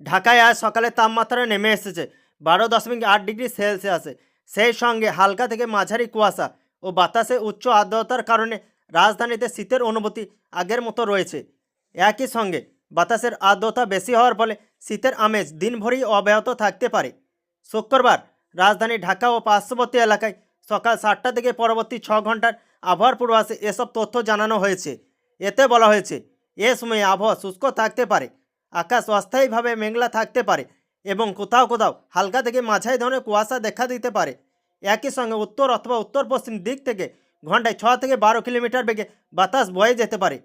ঢাকায় আজ সকালে তাপমাত্রা নেমে এসেছে বারো দশমিক আট ডিগ্রি সেলসিয়াসে। সেই সঙ্গে হালকা থেকে মাঝারি কুয়াশা ও বাতাসে উচ্চ আর্দ্রতার কারণে রাজধানীতে শীতের অনুভূতি আগের মতো রয়েছে। একই সঙ্গে বাতাসের আর্দ্রতা বেশি হওয়ার ফলে শীতের আমেজ দিনভরই অব্যাহত থাকতে পারে। শুক্রবার রাজধানী ঢাকা ও পার্শ্ববর্তী এলাকায় সকাল সাতটা থেকে পরবর্তী ছ ঘণ্টার আবহাওয়ার পূর্বাসে এসব তথ্য জানানো হয়েছে। এতে বলা হয়েছে, এ সময়ে আবহাওয়া শুষ্ক থাকতে পারে। আকাশ অস্থায়ীভাবে মেঘলা থাকতে পারে এবং কোথাও কোথাও হালকা থেকে মাঝারি ধরনের কুয়াশা দেখা দিতে পারে। একই সঙ্গে উত্তর অথবা উত্তর পশ্চিম দিক থেকে ঘন্টায় ছ থেকে বারো কিলোমিটার বেগে বাতাস বয়ে যেতে পারে।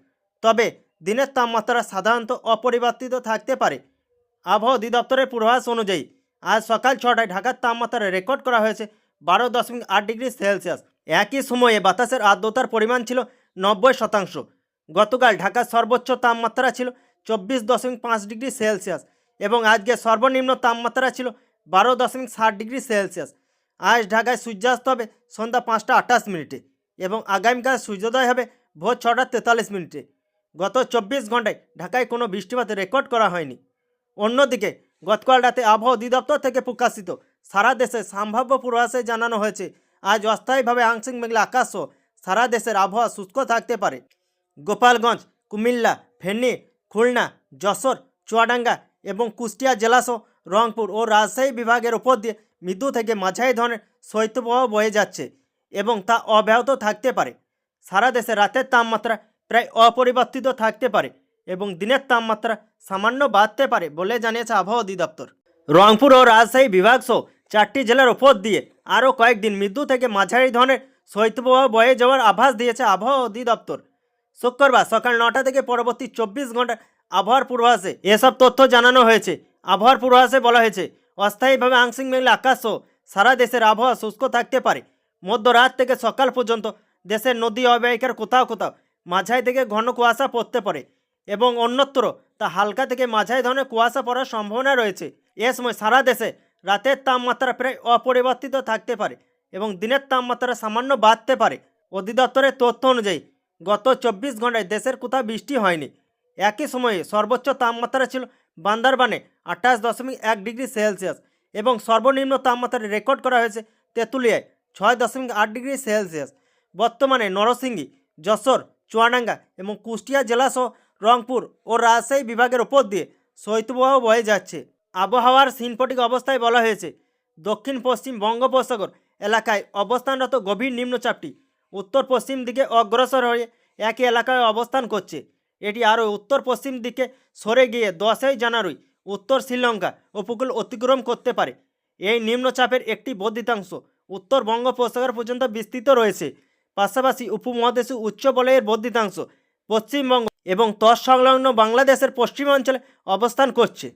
তবে দিনের তাপমাত্রা সাধারণত অপরিবর্তিত থাকতে পারে। আবহাওয়া অধিদপ্তরের পূর্বাভাস অনুযায়ী, আজ সকাল ছটায় ঢাকার তাপমাত্রা রেকর্ড করা হয়েছে বারো দশমিক আট ডিগ্রি সেলসিয়াস। একই সময়ে বাতাসের আর্দ্রতার পরিমাণ ছিল নব্বই শতাংশ। গতকাল ঢাকার সর্বোচ্চ তাপমাত্রা ছিল চব্বিশ দশমিক পাঁচ ডিগ্রি সেলসিয়াস এবং আজকে সর্বনিম্ন তাপমাত্রা ছিল বারো দশমিক ষাট ডিগ্রি সেলসিয়াস। আজ ঢাকায় সূর্যাস্ত হবে সন্ধ্যা পাঁচটা আঠাশ মিনিটে এবং আগামীকাল সূর্যোদয় হবে ভোর ছটা তেতাল্লিশ মিনিটে। গত চব্বিশ ঘন্টায় ঢাকায় কোনো বৃষ্টিপাত রেকর্ড করা হয়নি। অন্যদিকে, গতকাল রাতে আবহাওয়া অধিদপ্তর থেকে প্রকাশিত সারা দেশে সম্ভাব্য পূর্বাভাসে জানানো হয়েছে, আজ অস্থায়ীভাবে আংশিক মেঘলা আকাশ সারা দেশের আবহাওয়া শুষ্ক থাকতে পারে। গোপালগঞ্জ, কুমিল্লা, ফেনী খুলনা, যশোর, চুয়াডাঙ্গা এবং কুষ্টিয়া জেলাসহ রংপুর ও রাজশাহী বিভাগের ওপর দিয়ে মৃদু থেকে মাঝারি ধরনের শৈত্যপ্রবাহ বয়ে যাচ্ছে এবং তা অব্যাহত থাকতে পারে। সারা দেশে রাতের তাপমাত্রা প্রায় অপরিবর্তিত থাকতে পারে এবং দিনের তাপমাত্রা সামান্য বাড়তে পারে বলে জানিয়েছে আবহাওয়া অধিদপ্তর। রংপুর ও রাজশাহী বিভাগ সহ চারটি জেলার ওপর দিয়ে আরও কয়েকদিন মৃদু থেকে মাঝারি ধরনের শৈত্যপ্রবাহ বয়ে যাওয়ার আভাস দিয়েছে আবহাওয়া অধিদপ্তর। শুক্রবার সকাল নটা থেকে পরবর্তী চব্বিশ ঘণ্টা আবহাওয়ার পূর্বাভাসে এসব তথ্য জানানো হয়েছে। আবহাওয়ার পূর্বাভাসে বলা হয়েছে, অস্থায়ীভাবে আংশিক মেঘলা আকাশ সহ সারা দেশের আবহাওয়া শুষ্ক থাকতে পারে। মধ্যরাত থেকে সকাল পর্যন্ত দেশের নদী অববাহিকার কোথাও কোথাও মাঝাই থেকে ঘন কুয়াশা পড়তে পারে এবং অন্যত্র তা হালকা থেকে মাঝাই ধরনের কুয়াশা পড়ার সম্ভাবনা রয়েছে। এ সময় সারা দেশে রাতের তাপমাত্রা প্রায় অপরিবর্তিত থাকতে পারে এবং দিনের তাপমাত্রা সামান্য বাড়তে পারে। অধিদপ্তরের তথ্য অনুযায়ী গত চব্বিশ ঘন্টায় দেশের কোথাও বৃষ্টি হয়নি। একই সময়ে সর্বোচ্চ তাপমাত্রা ছিল বান্দারবানে আঠাশ দশমিক এক ডিগ্রি সেলসিয়াস এবং সর্বনিম্ন তাপমাত্রা রেকর্ড করা হয়েছে তেঁতুলিয়ায় ছয় দশমিক আট ডিগ্রি সেলসিয়াস। বর্তমানে নরসিংহী যশোর, চুয়াডাঙ্গা এবং কুষ্টিয়া জেলাসহ রংপুর ও রাজশাহী বিভাগের ওপর দিয়ে শৈত্যপ্রবাহ বয়ে যাচ্ছে। আবহাওয়ার সিনপটিক অবস্থায় বলা হয়েছে দক্ষিণ পশ্চিম বঙ্গোপসাগর এলাকায় অবস্থানরত গভীর নিম্নচাপটি উত্তর পশ্চিম দিকে অগ্রসর হয়ে একই এলাকায় অবস্থান করছে। এটি আরও উত্তর পশ্চিম দিকে সরে গিয়ে দশই জানুয়ারি উত্তর শ্রীলঙ্কা উপকূল অতিক্রম করতে পারে। এই নিম্নচাপের একটি বর্ধিতাংশ উত্তর বঙ্গোপসাগর পর্যন্ত বিস্তৃত রয়েছে। পাশাপাশি উপমহাদেশে উচ্চ বলয়ের বর্ধিতাংশ পশ্চিমবঙ্গ এবং তৎসংলগ্ন বাংলাদেশের পশ্চিমাঞ্চলে অবস্থান করছে।